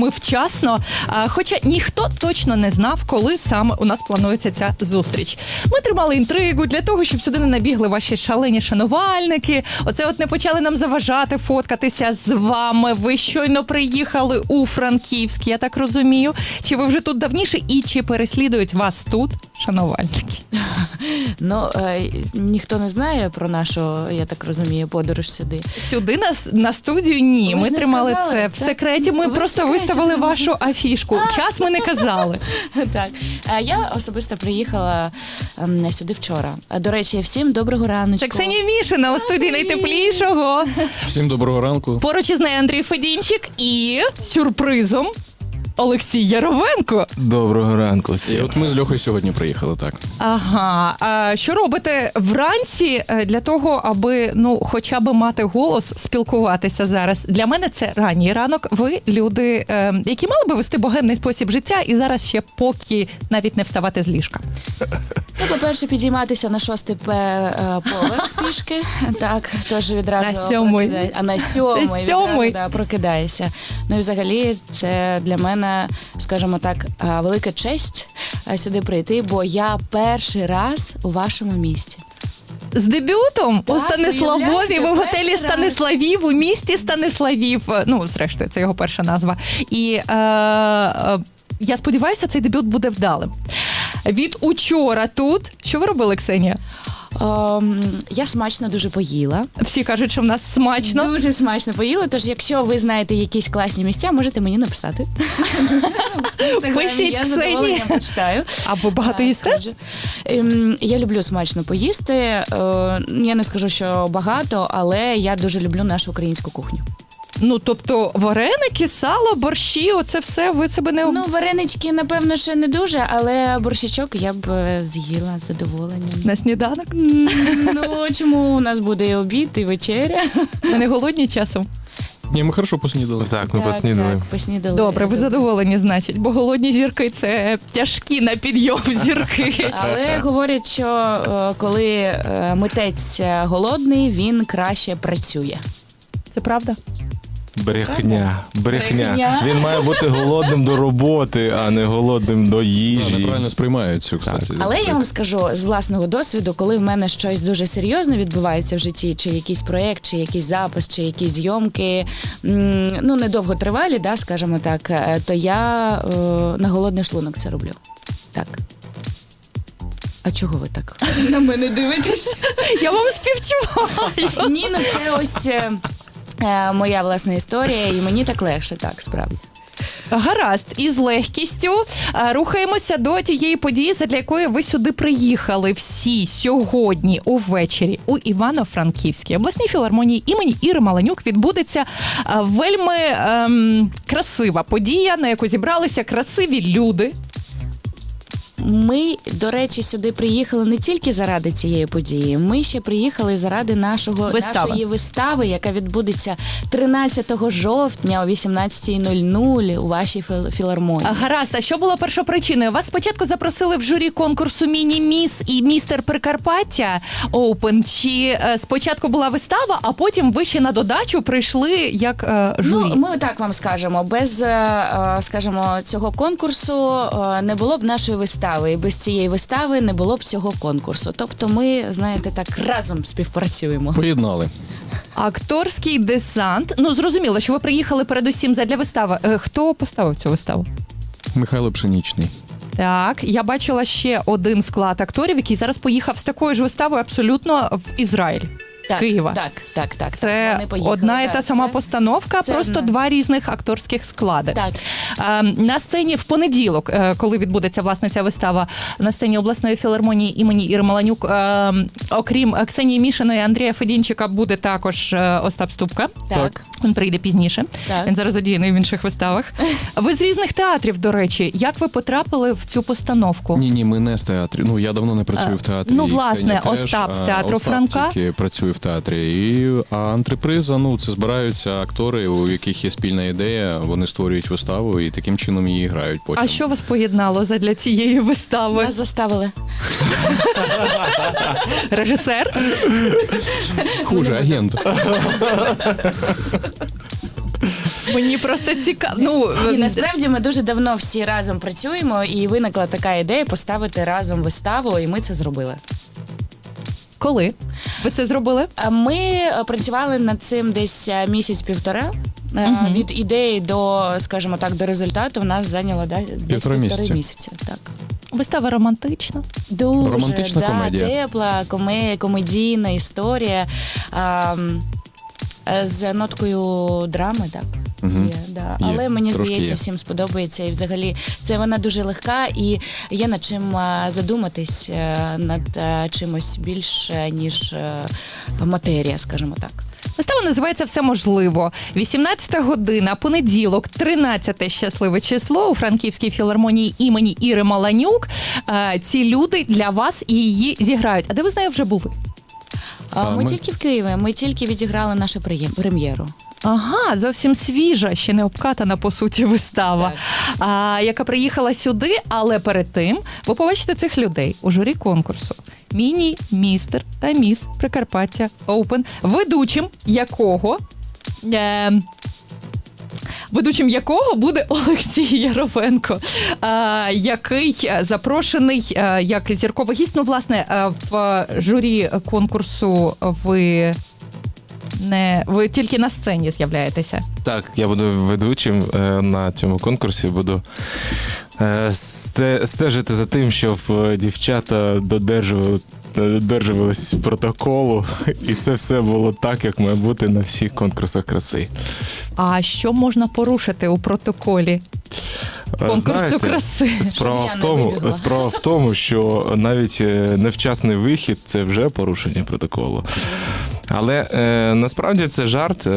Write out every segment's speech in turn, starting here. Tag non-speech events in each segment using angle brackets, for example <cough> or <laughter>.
Ми вчасно, хоча ніхто точно не знав, коли саме у нас планується ця зустріч. Ми тримали інтригу для того, щоб сюди не набігли ваші шалені шанувальники. Оце от не почали нам заважати фоткатися з вами. Ви щойно приїхали у Франківськ, я так розумію. Чи ви вже тут давніше і чи переслідують вас тут шанувальники? <laughs> Ну е, ніхто не знає про нашу, я так розумію, подорож сюди. Сюди на, с- на студію ні. Ми тримали сказали, це в секреті. Ми Ви просто секреті виставили вашу афішку. Час ми не казали. <laughs> Так, Е, я особисто приїхала ем, сюди вчора. Е, До речі, всім доброго раночку. Це Ксенія Мішина у студії найтеплішого. Всім доброго ранку. Поруч із нею Андрій Федінчик і сюрпризом Олексій Яровенко. Доброго ранку І от ми з Льохою сьогодні приїхали так. Ага. А що робите вранці е, для того, аби ну, хоча б мати голос, спілкуватися зараз? Для мене це ранній ранок. Ви люди, е, які мали би вести богемний спосіб життя, і зараз ще поки навіть не вставати з ліжка. <laughs> Ну, по-перше, підійматися на шостий е, поверх <laughs> пішки. Так, тож відразу На сьомий. прокидай- А на сьомий, Це відразу, да, прокидаєшся. Ну і взагалі це для мене, скажімо так, е, велика честь е, сюди прийти, бо я перший раз у вашому місті. З дебютом у Так, Станиславові, ви в готелі перший раз. Станиславів у місті Станиславів. Ну, зрештою, це його перша назва. І е, е, я сподіваюся, цей дебют буде вдалим. Від учора тут. Що ви робили, Ксенія? Ем, я смачно дуже поїла. Всі кажуть, що в нас смачно. Дуже смачно поїла. Тож, якщо ви знаєте якісь класні місця, можете мені написати. <laughs> Пишіть, Ксенія. почитаю. А ви багато їсте? Ем, Я люблю смачно поїсти. Е, Я не скажу, що багато, але я дуже люблю нашу українську кухню. Ну, тобто, вареники, сало, борщі, оце все ви себе не Ну, варенички, напевно, ще не дуже, але борщичок я б е, з'їла з задоволенням. на сніданок. Ну чому у нас буде і обід, і вечеря? Ви не голодні часом? Ні, ми хорошо поснідали. Так, ми поснідали. Так, поснідали. Добре, ви задоволені, значить, бо голодні зірки це тяжкі на підйом зірки. <laughs> Але говорять, що е, коли е, митець е, голодний, він краще працює. Це правда? Брехня, брехня. Брехня. Він має бути голодним до роботи, а не голодним до Да, їжі. неправильно сприймають цю, кстати. Але я вам скажу з власного досвіду, коли в мене щось дуже серйозне відбувається в житті, чи якийсь проєкт, чи якийсь запис, чи якісь зйомки, м, ну недовго тривалі, да, скажімо так, е, то я е, на голодний шлунок це роблю. Так. А чого ви так на мене дивитесь? Я вам співчуваю. Ні, ну це ось е, е, моя власна історія, і мені так легше, так, справді. Гаразд, і з легкістю е, рухаємося до тієї події, задля якої ви сюди приїхали всі сьогодні увечері у Івано-Франківській обласній філармонії імені Іри Маланюк відбудеться е, вельми ем, красива подія, на яку зібралися красиві люди. Ми, до речі, сюди приїхали не тільки заради цієї події. Ми ще приїхали заради нашого Вистави. нашої вистави, яка відбудеться 13 жовтня о 18.00 у вашій філ- філармонії. А, Гаразд, а що було першопричиною? Вас спочатку запросили в журі конкурсу Міні-Міс і містер Прикарпаття Оупен. Чи е, спочатку була вистава, а потім ви ще на додачу прийшли як е, журі? Ну, ми так вам скажемо. Без, е, е, скажімо, цього конкурсу е, не було б нашої вистави, і без цієї вистави не було б цього конкурсу. Тобто, ми, знаєте, так разом співпрацюємо. Поєднали. Акторський десант. Ну зрозуміло, що ви приїхали передусім задля вистави. Е, Хто поставив цю виставу? Михайло Пшенічний. Так, я бачила ще один склад акторів, який зараз поїхав з такою ж виставою абсолютно в Ізраїль з так, Києва. Так, так, так. Це Вони поїхали, одна і так, та сама це- постановка, це просто одна. два різних акторських склади. Так. Е, На сцені в понеділок, е, коли відбудеться власне ця вистава на сцені обласної філармонії імені Іри Маланюк, е, окрім Ксенії Мішиної, Андрія Федінчика, буде також е, Остап Ступка. Так. Він прийде пізніше. Так. Він зараз задіяний в інших виставах. <laughs> Ви з різних театрів, до речі, як ви потрапили в цю постановку? Ні, ні, ми не з театрі. Ну я давно не працюю в театрі. ну, і власне, Ксенія Остап з театру Остап Франка. тільки працює в театрі. І а антреприза, ну це збираються актори, у яких є спільна ідея. Вони створюють виставу і таким чином її грають. Потім А що вас поєднало задля цієї вистави? Нас заставили. Режисер? хуже агент? Мені просто цікаво. Ну, І насправді ми дуже давно всі разом працюємо, і виникла така ідея поставити разом виставу, і ми це зробили. Коли ви це зробили? Ми е, працювали над цим десь е, місяць-півтора. Е, Мгм. Від ідеї до, скажімо так, до результату в нас зайняло да, десь Півтора місяця. місяця. Так. Вистава романтична. Дуже Романтична да, комедія. тепла, коме, комедійна історія а, е, з ноткою драми, так. Мгм. Є, да. Є, Але мені трошки здається, є. всім сподобається. І взагалі це вона дуже легка, і є над чим е, задуматись е, над е, чимось більше, ніж матерія, скажімо так. Вистава називається Все можливо. 18 година, понеділок, 13 щасливе число у Франківській філармонії імені Іри Маланюк. Ці люди для вас її зіграють. А де ви з нею вже були? Ми, ми- тільки в Києві, ми тільки відіграли нашу прем'єру. Ага, зовсім свіжа, ще не обкатана по суті вистава, а, яка приїхала сюди. Але перед тим ви побачите цих людей у журі конкурсу. Міні, містер та міс Прикарпаття Оупен, ведучим якого. Е, Ведучим якого буде Олексій Яровенко, який запрошений е, як зірковий гість. Ну, власне, е, в журі конкурсу ви не ви тільки на сцені з'являєтеся. Так, я буду ведучим е, на цьому конкурсі. Буду е, сте- стежити за тим, щоб е, дівчата додержували. Додержувались протоколу, і це все було так, як має бути на всіх конкурсах краси. А що можна порушити у протоколі конкурсу знаєте, краси? Справа в тому, справа в тому, що навіть невчасний вихід це вже порушення протоколу. Але е, насправді це жарт. Е,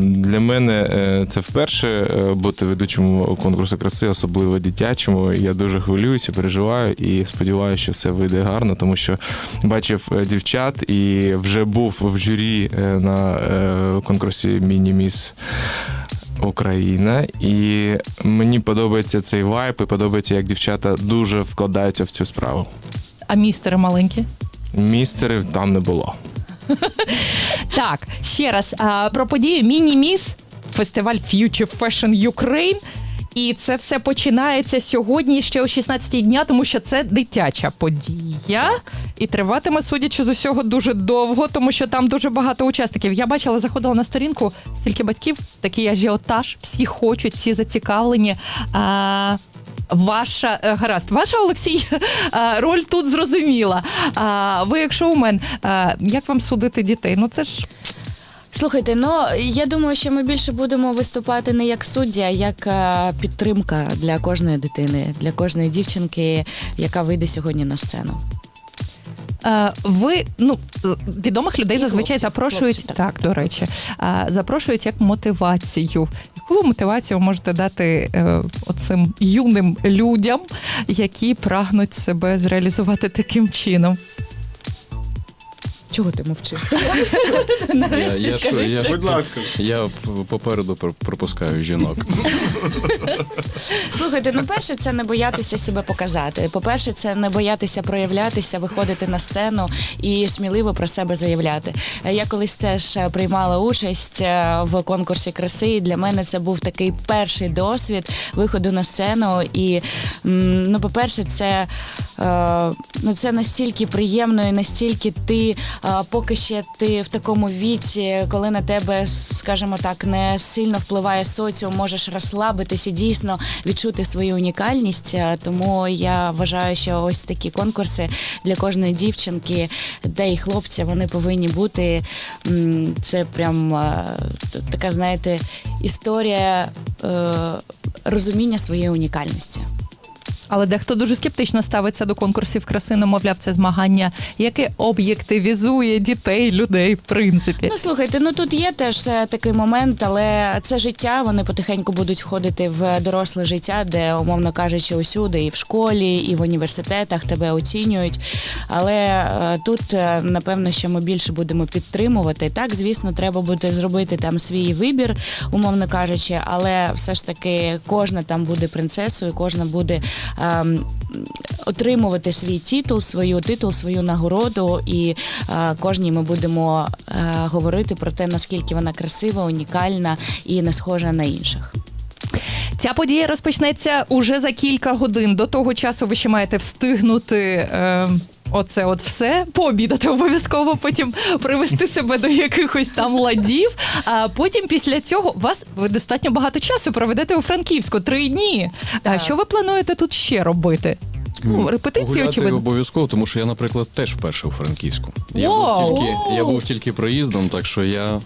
для мене е, це вперше е, бути ведучим конкурсу краси, особливо дитячому. Я дуже хвилююся, переживаю і сподіваюся, що все вийде гарно, тому що бачив дівчат і вже був в журі е, на е, конкурсі Міні-Міс Україна, і мені подобається цей вайб, і подобається, як дівчата дуже вкладаються в цю справу. А містери маленькі? Містерів там не було. <laughs> Так, ще раз а, про подію Міні-Міс, фестиваль Future Fashion Ukraine. І це все починається сьогодні ще о 16 дня, тому що це дитяча подія. І триватиме, судячи з усього, дуже довго, тому що там дуже багато учасників. Я бачила, заходила на сторінку, стільки батьків, такий ажіотаж, всі хочуть, всі зацікавлені. А, Ваша е, гаразд, ваша Олексій <laughs> е, роль тут зрозуміла. А ви, як шоумен, мене, як вам судити дітей? Ну це ж Слухайте, ну я думаю, що ми більше будемо виступати не як суддя, а як е, підтримка для кожної дитини, для кожної дівчинки, яка вийде сьогодні на сцену. Е, Ви ну відомих людей зазвичай запрошують так. так. до речі, е, запрошують як мотивацію. Яку ви мотивацію можете дати е, оцим юним людям, які прагнуть себе зреалізувати таким чином? Чого ти мовчиш? Я, <laughs> Нарешті я, скажи я, щось. ласка. я попереду пропускаю жінок. Слухайте, ну перше, це не боятися себе показати. По-перше, це не боятися проявлятися, виходити на сцену і сміливо про себе заявляти. Е, Я колись теж е, приймала участь е, в конкурсі краси. і Для мене це був такий перший досвід виходу на сцену. І ну, по-перше, це, ну, це настільки приємно і настільки ти поки ще ти в такому віці, коли на тебе, скажімо так, не сильно впливає соціум, можеш розслабитись і дійсно відчути свою унікальність. Тому я вважаю, що ось такі конкурси для кожної дівчинки, де і хлопця, вони повинні бути. Це прям така, знаєте, історія е, розуміння своєї унікальності. Але дехто дуже скептично ставиться до конкурсів краси, мовляв, це змагання, яке об'єктивізує дітей, людей, в принципі. Ну слухайте, ну тут є теж е, такий момент, але це життя. Вони потихеньку будуть входити в доросле життя, де, умовно кажучи, усюди, і в школі, і в університетах тебе оцінюють. Але е, тут е, напевно, що ми більше будемо підтримувати. Так, звісно, треба буде зробити там свій вибір, умовно кажучи, але все ж таки кожна там буде принцесою, кожна буде отримувати свій титул, свою титул, свою нагороду, і е, кожній ми будемо е, говорити про те, наскільки вона красива, унікальна і не схожа на інших. Ця подія розпочнеться уже за кілька годин. До того часу ви ще маєте встигнути. Е, Оце от все пообідати обов'язково, потім привести себе до якихось там ладів. А потім після цього вас ви достатньо багато часу проведете у Франківську три дні. А що ви плануєте тут ще робити? Ну, репетиції, очевидно. обов'язково, тому що я, наприклад, теж вперше у Франківську. Я був тільки, я був тільки проїздом, так що я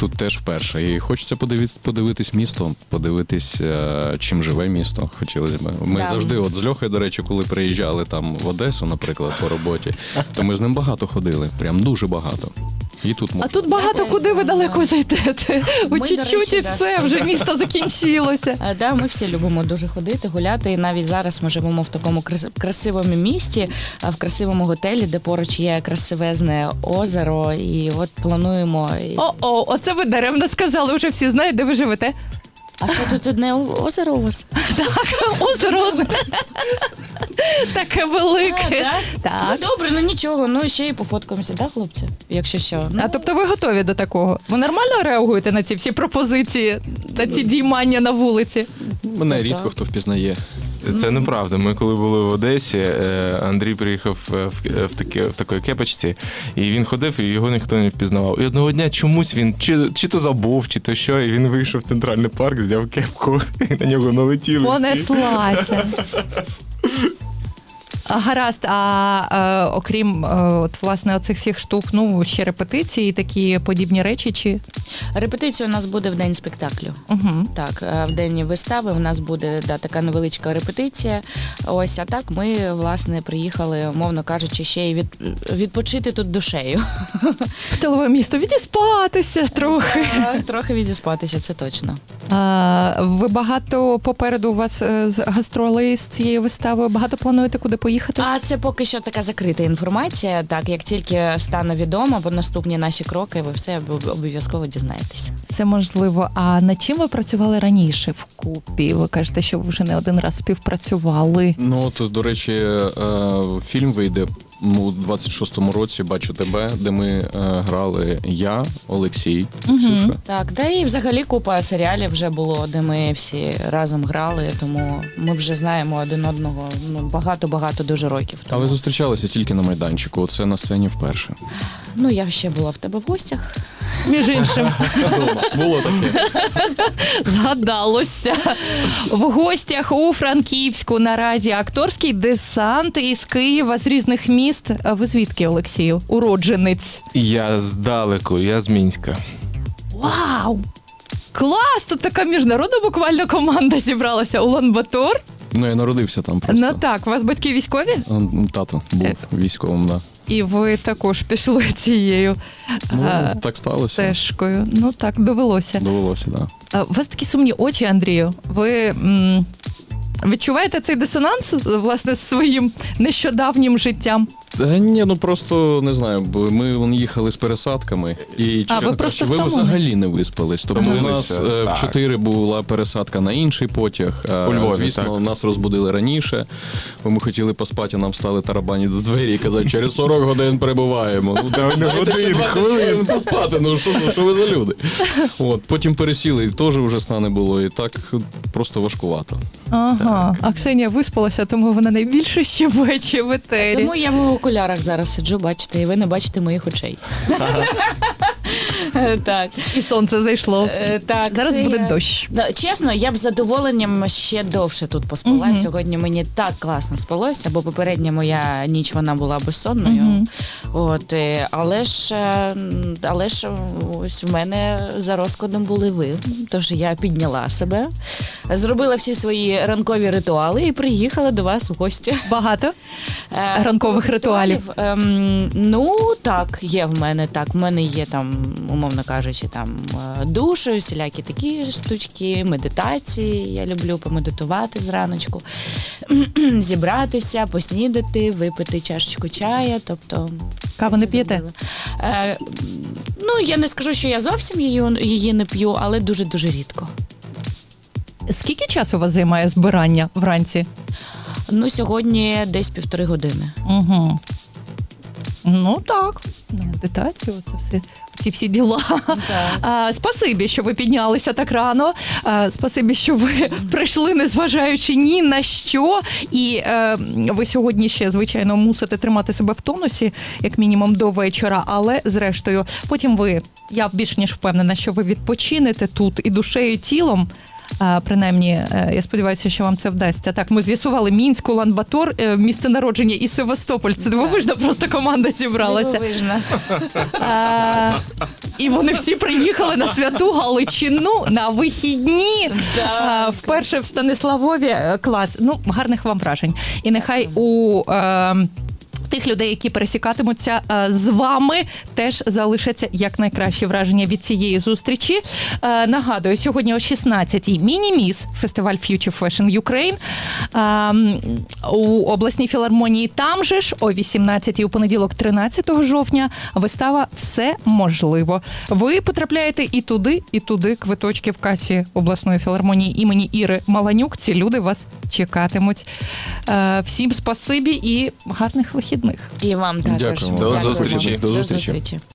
тут теж вперше. І хочеться подивитись, подивитись місто, подивитись, е, чим живе місто. Хотілося б. Ми Да. завжди, от з Льохою, до речі, коли приїжджали там в Одесу, наприклад, по роботі, то ми з ним багато ходили. Прям дуже багато. І тут А тут багато куди ви далеко зайдете. Ви Ми, чуть-чуть і все, все. вже місто закінчилося. Е, Да, ми всі любимо дуже ходити, гуляти. І навіть зараз ми живемо в такому крас- красивому місті, а в красивому готелі, де поруч є красивезне озеро. І от плануємо. і- О-о, оце ви даремно сказали. Вже всі знають, де ви живете. А що тут одне озеро у вас? <laughs> Так, Озеро одне. таке велике. Ну, Так. добре, ну нічого. Ну ще й пофоткаємося, так, хлопці? Якщо що. Ну, А тобто ви готові до такого? Ви нормально реагуєте на ці всі пропозиції, на ці діймання на вулиці? Мене так. рідко хто впізнає. Це неправда. Ми коли були в Одесі, е, Андрій приїхав е, в, е, в, таке, в такій кепочці, і він ходив, і його ніхто не впізнавав. І одного дня чомусь він чи, чи то забув, чи то що, і він вийшов в центральний парк, зняв кепку, <laughs> і на нього налетіли. всі. Понеслася. Гаразд, а е, окрім е, от, власне оцих всіх штук, ну ще репетиції, такі подібні речі, чи Репетиція у нас буде в день спектаклю. угу. Так, е, в день вистави у нас буде да, така невеличка репетиція. Ось, а так ми, власне, приїхали, мовно кажучи, ще й від, відпочити тут душею. в тилове місто відіспатися трохи. Так, Трохи відіспатися, це точно. А, ви багато попереду у вас е, з гастролей з цією виставою. Багато плануєте куди поїхати? А це поки що така закрита інформація. Так, як тільки стане відомо бо наступні наші кроки, ви все обов'язково дізнаєтесь. Все можливо. А над чим ви працювали раніше в купі? Ви кажете, що ви вже не один раз співпрацювали. Ну от, до речі, е, фільм вийде у 26-му році, бачу тебе, де ми е, грали я, Олексій, Ксюша. Так, та і взагалі купа серіалів вже було, де ми всі разом грали, тому ми вже знаємо один одного ну багато багато дуже років. Тому, Але зустрічалися тільки на майданчику. Оце на сцені вперше. ну я ще була в тебе в гостях. Між іншим, Було таке. згадалося в гостях у Франківську наразі акторський десант із Києва з різних міст. А Ви звідки, Олексію? Уродженець. Я здалеку, я з Мінська. Вау! Клас! Тут така міжнародна буквально команда зібралася. Улан Батор. Ну я народився там просто. Ну так, у вас батьки військові? Тато був Е. військовим, да. І ви також пішли цією Ну, а, так сталося. стежкою. Ну так, довелося. Довелося, да. У вас такі сумні очі, Андрію. Ви м, відчуваєте цей дисонанс власне з своїм нещодавнім життям? Та ні, ну просто не знаю, бо ми вон, їхали з пересадками, і А, ви просто кажучи, ви втомлені? взагалі не виспались. Тобто у нас е, в. 4 була пересадка на інший потяг. а, У Львові, Звісно, так. нас розбудили раніше, бо ми хотіли поспати, а нам стали тарабані до двері і казати, через 40 годин перебуваємо. Ну, дайте ще годин, 20 хвилин поспати, ну що, ну, що ви за люди? От, потім пересіли, і теж вже сна не було, і так просто важкувато. Ага. А Ксенія виспалася, тому вона найбільше щебече в етері. Тому я в окулярах зараз сиджу, бачите, і ви не бачите моїх очей. Так. І сонце зайшло. Е, Так, Зараз це буде я- дощ. Да, чесно, я б з задоволенням ще довше тут поспала. Мгм. Сьогодні мені так класно спалося, бо попередня моя ніч вона була безсонною. Мгм. От, е, але ж, е, м, але ж ось в мене за розкладом були ви. Тож я підняла себе, зробила всі свої ранкові ритуали і приїхала до вас в гості. Багато. Е, Ранкових ритуалів? Ем, ну так, є в мене так. В мене є там, умовно кажучи, там е, душ, всілякі такі штучки, медитації. Я люблю помедитувати зраночку, <clears throat> зібратися, поснідати, випити чашечку чая. Тобто Каву не п'єте? Е, ну я не скажу, що я зовсім її, її не п'ю, але дуже дуже рідко. Скільки часу у вас займає збирання вранці? Ну, сьогодні десь півтори години. Угу. Ну так, на медитацію, це все. Ці всі діла. А, спасибі, що ви піднялися так рано. А, спасибі, що ви прийшли, незважаючи ні на що. І е, ви сьогодні ще, звичайно, мусите тримати себе в тонусі, як мінімум, до вечора. Але зрештою, потім ви, я більш ніж впевнена, що ви відпочинете тут і душею, і тілом. А, принаймні, е, я сподіваюся, що вам це вдасться. Так, ми з'ясували Мінськ, Улан-Батор, е, місце народження і Севастополь. Це дивовижна просто команда зібралася. Дивовижно. А, і вони всі приїхали на святу Галичину на вихідні. А, вперше в Станиславові Е, клас. Ну, гарних вам вражень. І нехай у. Е, Тих людей, які пересікатимуться е, з вами, теж залишаться як найкращі враження від цієї зустрічі. Е, Нагадую, сьогодні о 16-й міні-міс фестиваль Future Fashion Ukraine е, у обласній філармонії. Там же ж о 18-й у понеділок, 13 жовтня, вистава все можливо. Ви потрапляєте і туди, і туди. Квиточки в касі обласної філармонії імені Іри Маланюк. Ці люди вас чекатимуть. Е, Всім спасибі і гарних вихідних. І вам також. Дякуємо. До зустрічі. До зустрічі.